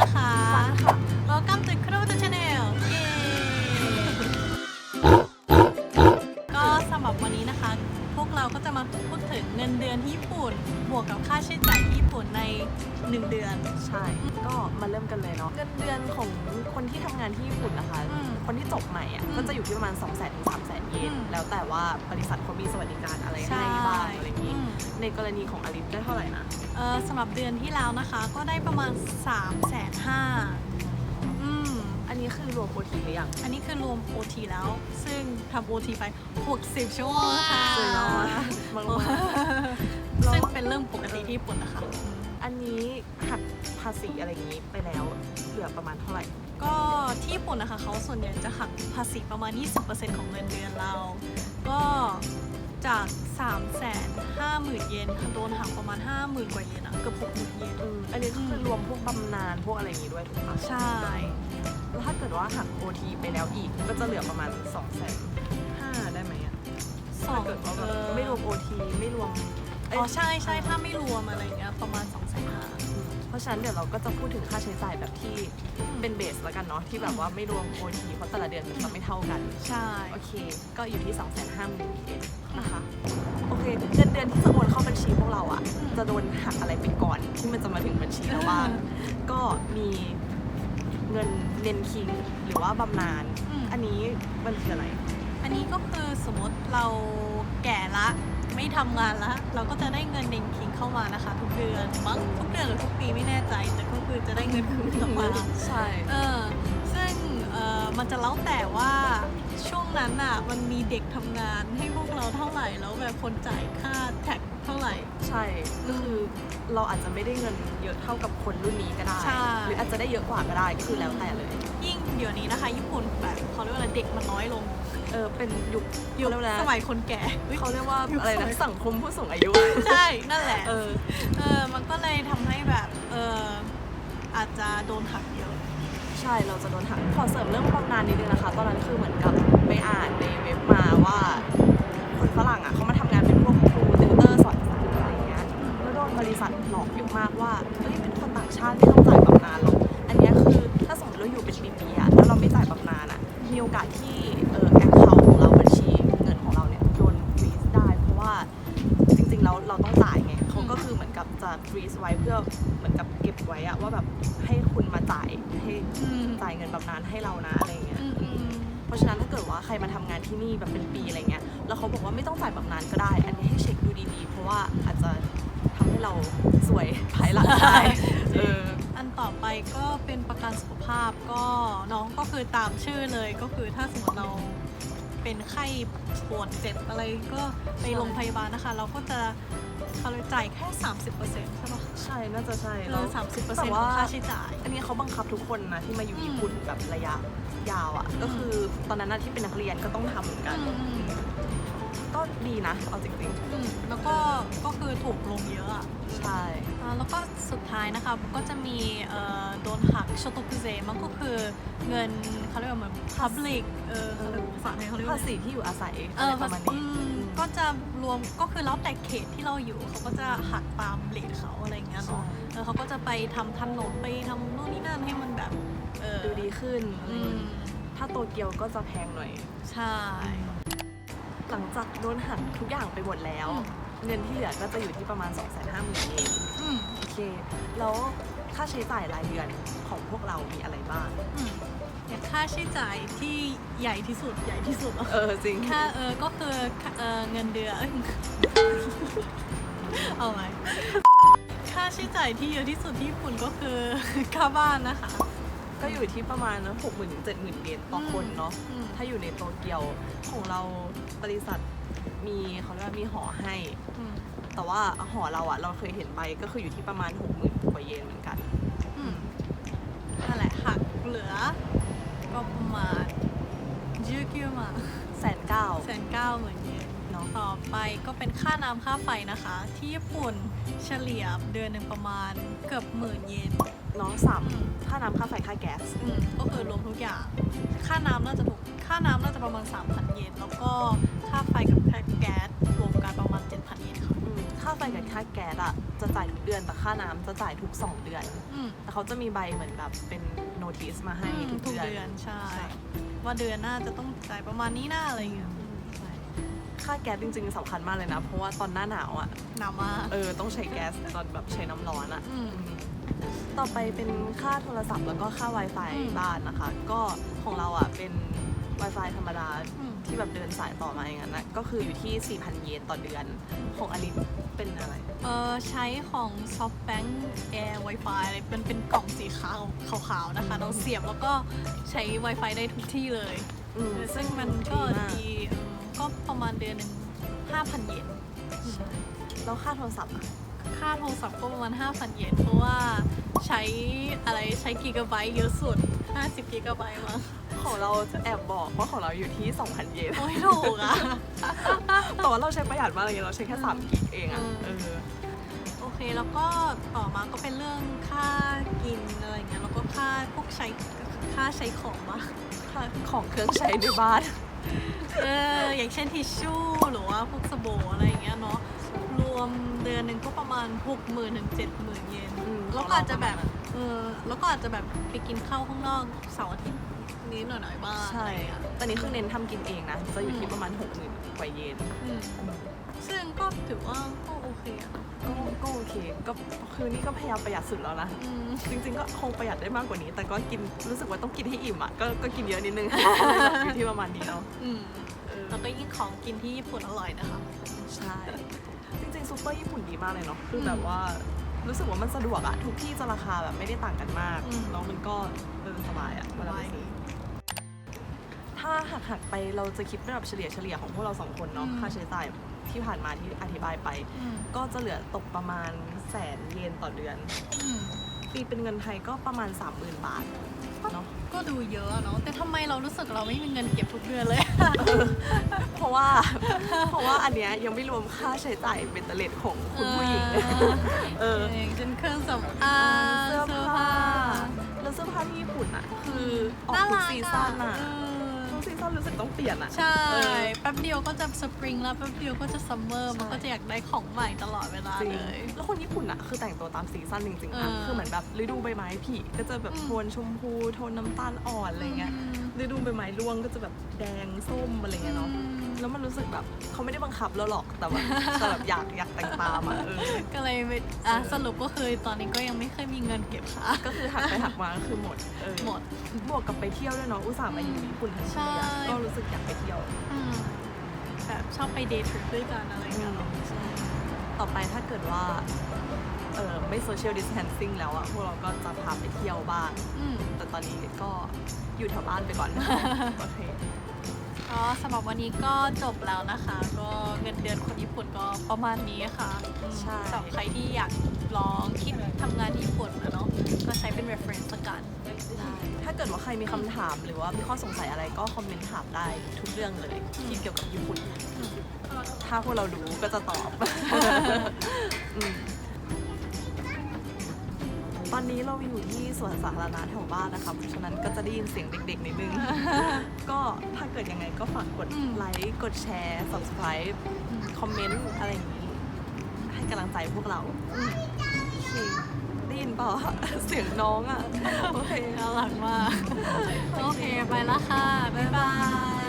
นะคะฟังค่ะ Welcome to Crew the Channel เย้ก็สำหรับวันนี้นะคะ พวกเราก็จะมาพูดถึงเงินเดือนที่ญี่ปุ่น บวกกับค่าใช้จ่ายที่ญี่ปุ่นใน 1 เดือน ใช่ ก็มาเริ่มกันเลยเนาะเงินเดือนของคนที่ทำงานที่ญี่ปุ่นนะคะ อืม คนที่จบใหม่อะอืมก็จะอยู่ที่ประมาณ 2 0 0 0 0 0ถึง3 0 0 0 0 0เยนอืมแล้วแต่ว่าบริษัทเขามีสวัสดิการอะไรใช่ให้บ้างอะไรอย่างนี้อืมในกรณีของอลิฟได้เท่าไหร่นะเออสำหรับเดือนที่แล้วนะคะ ก็ได้ประมาณ 3 5 0 0 0 0อืมอันนี้คือรวมโปรตีหรือยังอันนี้คือรวม OT แล้ว ซึ่งทำ OT ไป 60 ชั่วโมงค่ะสุดยอดมากๆซึ่งเป็นเรื่องปกติที่ญี่ปุ่นนะคะ อันนี้หักภาษีอะไรอย่างนี้ไปแล้วเหลือประมาณเท่าไหร่ ก็ที่ญี่ปุ่นนะคะเขาส่วนใหญ่จะหักภาษีประมาณ 20%ของเงินเดือนเรา ก็จาก 3 5 0 0 0 0 เยนโดนหักประมาณ 50,000 กว่าเยนอะเกือบ60,000 เยน อืมอันนี้ก็คือมรวมพวกบำนาญพวกอะไรอย่างนี้ด้วยถูกปะใช่ แล้วถ้าเกิดว่าหักโอทีไปแล้วอีกก็จะเหลือประมาณ2องแสนห้าได้ไหมอะสอถ้างเกิดว่าแบบไม่รวมโอทีไม่รวมเยอ๋อใช่ใช่ถ้าไม่รวมอะไรเงี้ยประมาณ2 5 0 0 0เพราะฉะนั้นเดี๋ยวเราก็จะพูดถึงค่าใช้จ่ายแบบที่เป็นเบสแล้วกันเนาะที่แบบว่าไม่รวมโอทีเพราะแต่ละเดือนมันจะไม่เท่ากัน ใช่ โอเค ก็อยู่ที่ 2 5 0 0 0 0เยนนะคะ โอเคเงินเดือนที่จะโอนเข้าบัญชีพวกเราอะ่ะจะโดนหักอะไรไปก่อน ที่มันจะมาถึงบัญชีเราบ้างก็มีเงินเนนคิง หรือว่าบำนาญอืม อันนี้มันคืออะไร อันนี้ก็คือสมมติเราแก่ละ ไม่ทำงานละเราก็จะได้เงินเด้งคิงเข้ามานะคะ ทุกเดือนมั้งทุกเดือนหรือทุกปีไม่แน่ใจ แต่ก็คือจะได้เงินคืนกลับมาใช่เออซึ่งเออมันจะแล้วแต่ว่าช่วงนั้นอะมันมีเด็กทำงานให้พวกเราเท่าไหร่แล้วแบบคนจ่ายค่าแท็กเท่าไหร่ใช่ก็คือเราอาจจะไม่ได้เงินเยอะเท่ากับคนรุ่นนี้ก็ได้ใช่หรืออาจจะได้เยอะกว่าก็ได้ก็คือแล้วแต่เลย ยิ่งเดี๋ยวนี้นะคะ ญี่ปุ่นแบบเขาเรียกว่าอะไรเด็กมันน้อยลง เออเป็นยุคยุคเขาเรียกว่าอะไรสมัยคนแก่เฮ้ยเขาเรียกว่ายุคอะไรสมันะยสังคมผู้สูงอายุใช่นั่นแหละเออเออมันก็เลยทำให้แบบเอออาจจะโดนหักเยอะใช่เราจะโดนหักขอเสริมเรื่องบำนาญนิดนึงนะคะ ตอนนั้นคือเหมือนกับไปอ่านในเว็บมาว่าคนฝรั่งอะเขามาทำงานเป็นพวกครูติวเตอร์สอนภาษาอังกฤษอะไรอย่างเงี้ยแล้วโดนบริษัทหลอกเยอะมากว่าเอ้ยเป็นคนต่างชาติไม่ต้องจ่ายบำนาญหรอกอันเนี้ยคือถ้าสมมติเราอยู่เป็นปีๆอะแล้วเราไม่จ่ายบำนาญอะมีโอกาส มจ่ายเงินบำนาญให้เรานะอะไรอย่างเงี้ยอืมอืมเพราะฉะนั้นถ้าเกิดว่าใครมาทำงานที่นี่แบบเป็นปีอะไรเงี้ยแล้วเขาบอกว่าไม่ต้องจ่ายบำนาญก็ได้ อันนี้ให้เช็คดูดีๆ เพราะว่าอาจจะทำให้เราสวยภายหลังได้เอออันต่อไปก็เป็นประกันสุขภาพก็น้องก็คือตามชื่อเลยก็คือถ้าสมมติเราเป็นไข้ปวดเจ็บอะไรก็ไปใช่โรงพยาบาลนะคะ เราก็จะ เขาเลยจ่ายแค่ 30%ใช่ปะใช่ น่าจะใช่คืแล้อว30%แต่ขว่าองค่าใช้จ่าย อันนี้เขาบังคับทุกคนนะที่มาอยู่อืมญี่ปุ่นแบบระยะยาวอะ่ะ ก็คือตอนนั้นนะที่เป็นนักเรียนก็ต้องทำเหมือนกัน อืมอืม ก็ดีนะ เอาจริงอืมแล้วก็ก็คือถูกลงเยอะอะๆ ใช่ อ่าแล้วก็สุดท้ายนะคะก็จะมีเอ่อโดนหักโชโตกุเซมันก็คือเงินเขาเรียกว่าเหมือน public เออเขาเรียกภาษาไทยเขาเรียกว่าภาอะไร ษีที่อยู่อาศัยเออะไรอประมาณอืนี้มก็จะรวมก็คือแล้วแต่เขตที่เราอยู่เขาก็จะหักตามเลทเขาอะไรอย่างเงี้ยเนาะใช่แล้วเขาก็จะไปทำถนนไปทำโน่นนี่นั่นให้มันแบบเออดูดีขึ้นอืมถ้าโตเกียวก็จะแพงหน่อย ใช่ หลังจากโดนหักทุกอย่างไปหมดแล้วอืมเงินที่เหลือก็จะอยู่ที่ประมาณ 2 5 0 0 0 0เยนอืมโอเค แล้วค่าใช้จ่ายรายเดือนของพวกเรามีอะไรบ้าง อืมอย่างค่าใช้จ่ายที่ใหญ่ที่สุดใหญ่ที่สุดเหรอเออจริงค่าเออก็คือเออเงินเดือนเอ้ยเอาไหมค่าใช้จ่ายที่เยอะที่สุดที่ญี่ปุ่นก็คือ ค่าบ้านนะคะ ก็อยู่ที่ประมาณหกหมื่นถึงเจ็ดหมื่นเยนต่อคนเนาะอืมถ้าอยู่ในโตเกียวของเราบริษัทมีเขาเรียกว่ามีหอให้อืมแต่ว่าหอเราอะเราเคยเห็นใบก็คืออยู่ที่ประมาณหกหมื่นกว่าเยนเหมือนกันอืมนั่นแหละหักเหลือก็ประมาณ19มาแสนเก้าแสนเก้าหมื่นเยนเนาะต่อไปก็เป็นค่าน้ำค่าไฟนะคะ ที่ญี่ปุ่นเฉลี่ยเดือนหนึ่งประมาณเกือบหมื่นเยน น้องสามค่าน้ำค่าไฟค่าแก๊ส อืมก็คือรวมทุกอย่าง ค่าน้ำน่าจะถูก ค่าน้ำน่าจะประมาณ 3,000 เยน แล้วก็ค่าไฟกับค่าแก๊สรวมกันประมาณ 7,000 เยนค่ะ อืมค่าค่าไฟกับค่าแก๊สอะจะจ่ายทุกเดือนแต่ค่าน้ำจะจ่ายทุก 2 เดือน อืมแต่เขาจะมีใบเหมือนแบบเป็นโนติสมาให้อืมทุกทุกเดือน เดือน ใช่ ใช่ ว่าเดือนหน้าจะต้องจ่ายประมาณนี้หน้าอะไรอย่างเงี้ยใช่ค่าแก๊สจริงๆสำคัญมากเลยนะ เพราะว่าตอนหน้าหนาวอะหนาวมากเออต้องใช้แก๊สตอนแบบใช้น้ำร้อนอะอืม ต่อไปเป็นค่าโทรศัพท์แล้วก็ค่า Wi-Fi อืมบ้านนะคะ ก็ของเราอะเป็น Wi-Fi ธรรมดาอืม ที่แบบเดินสายต่อมาอย่างนั้นนะก็คืออยู่ที่ 4,000 เยนต่อเดือน ของอลิสเป็นอะไร เออใช้ของ SoftBank Air Wi-Fi อะไรเป็นเป็นกล่องสีขาวขาวๆนะคะ เราเสียบแล้วก็ใช้ Wi-Fi ได้ทุกที่เลย อืมซึ่งมันก็มากดีอืมก็ประมาณเดือนหนึ่ง5,000 เยนใช่แล้วค่าโทรศัพท์อะ ค่าโทรศัพท์ก็ประมาณ 5,000 เยนเพราะว่าใช้อะไรใช้กิกะไบต์เยอะสุด 50 กิกะไบต์มั้งของเราแอบบอกว่าของเราอยู่ที่ 2,000 เยน โอ้ยถูกอะแต่ว่าเราใช้ประหยัดมากเลยเราใช้แค่3กิกเองอะอืมเออ โอเคแล้วก็ต่อมาก็เป็นเรื่องค่ากินอะไรเงี้ยแล้วก็ค่าพวกใช้ค่าใช้ของวะค่าของเครื่องใช้ในบ้าน เอออย่างเช่นทิชชู่หรือว่าพวกสบู่อะไรอย่างเงี้ยเนาะ รวมเดือนหนึ่งก็ประมาณ6 0,000ถึง70,000เยนอืม แล้วก็อาจจะแบบเออแล้วก็อาจจะแบบไปกินข้าวข้างนอกเสาร์อาทิตย์นี้หน่อยๆบ้างใช่อะไรเงี้ย แต่นี้คือเน้นทำกินเองนะ จะอยู่ที่ประมาณ 60,000กว่าเยนอืมซึ่งก็ถือว่าก็โอเคอะก็ก็โอเค ก็คือนี่ก็พยายามประหยัดสุดแล้วนะ อืม จริงๆ ก็คงประหยัดได้มากกว่านี้ แต่ก็กินรู้สึกว่าต้องกินให้อิ่มอะ ก็ก็กินเยอะนิดนึง อยู่ที่ประมาณนี้เนาะอืมเออแล้วก็ยิ่งของกินที่ญี่ปุ่นอร่อยนะคะ ใช่จริงๆ ซูเปอร์ญี่ปุ่นดีมากเลยเนาะคืออมแบบว่ารู้สึกว่ามันสะดวกอะทุกที่จะราคาแบบไม่ได้ต่างกันมากอืม แล้วมันก็เออสบายอะเวลาไปซื้อ ถ้าหักหักๆไปเราจะคิดเป็นแบบเฉลี่ยเฉลี่ยของพวกเราสองคนเนาะค่าใช้จ่ายที่ผ่านมาที่อธิบายไป อืมก็จะเหลือตกประมาณแสนเยนต่อเดือน อืม ตีเป็นเงินไทยก็ประมาณ 30,000 บาท เนาะก็ดูเยอะอะเนาะแต่ทำไมเรารู้สึกเราไม่มีเงินเก็บทุกเดือนเลย เพราะว่า เพราะว่าอันเนี้ยยังไม่รวมค่าใช้จ่ายเบนเตเลตของคุณผู้หญิงเอออย่างเช่นเครื่องสำอางเสื้อเสื้อผ้าผ้าแล้วเสื้อผ้าที่ญี่ปุ่นอะ คือออกน่าทุกรักซีซั่นอะ เออทุกซีซั่นรู้สึกต้องเปลี่ยนอะ ใช่ เออ แป๊บเดียวก็จะสปริงแล้วแป๊บเดียวก็จะซัมเมอร์ใช่มันก็จะอยากได้ของใหม่ตลอดเวลาจริงเลย แล้วคนญี่ปุ่นอะคือแต่งตัวตามซีซั่นจริงๆนะเออคือเหมือนแบบฤดูใบไม้ผลิก็จะแบบอืม โทนชมพูโทนน้ำตาลอ่อนอะไรเงี้ย อืมฤดูใบไม้ร่วงก็จะแบบแดงส้มอะไรเงี้ยเนาะ อืม แล้วมันรู้สึกแบบเขาไม่ได้บังคับเราหรอกแต่แบบแต่แบบอยากอยากแต่งตามอะเออก็เลยไม่อะสรุปก็คือตอนนี้ก็ยังไม่เคยมีเงินเก็บค่ะ ก็คือหักไปหักมาก็คือหมดเออหมด บวกกับไปเที่ยวด้วยเนาะอุตส่าห์มาอยู่ญี่ปุ่นทั้งทีอะใช่ ก็รู้สึกอยากไปเที่ยว อืมแบบชอบไปเดททริปด้วยกันอะไรอย่างเงี้ยเนาะต่อไปถ้าเกิดว่าเออไม่ social distancing แล้วอะพวกเราก็จะพาไปเที่ยวบ้าง อืม แต่ตอนนี้ก็อยู่แถวบ้านไปก่อน โอเค ก็สำหรับวันนี้ก็จบแล้วนะคะ ก็เงินเดือนคนญี่ปุ่นก็ประมาณนี้ค่ะอืมใช่ สำหรับใครที่อยากลองคิดทำงานที่ญี่ปุ่นนะเนาะก็ใช้เป็น reference ละกัน ถ้าเกิดว่าใครมีคำถามหรือว่ามีข้อสงสัยอะไรก็คอมเมนต์ถามได้ทุกเรื่องเลยที่เกี่ยวกับญี่ปุ่นอืมถ้าพวกเรารู้ก็จะตอบอืม ตอนนี้เราอยู่ที่สวนสาธารณะแถวบ้านนะคะเพราะฉะนั้นก็จะได้ยินเสียงเด็กๆนิดนึง ก็ถ้าเกิดยังไงก็ฝากกดไลค์กดแชร์ subscribe คอมเมนต์อะไรอย่างนี้ ให้กำลังใจพวกเราโอเคได้ยินเปล่าเสียงน้องอะ โอเคน่ารักมาก โอเค ไปล้วค่ะ บ๊ายบาย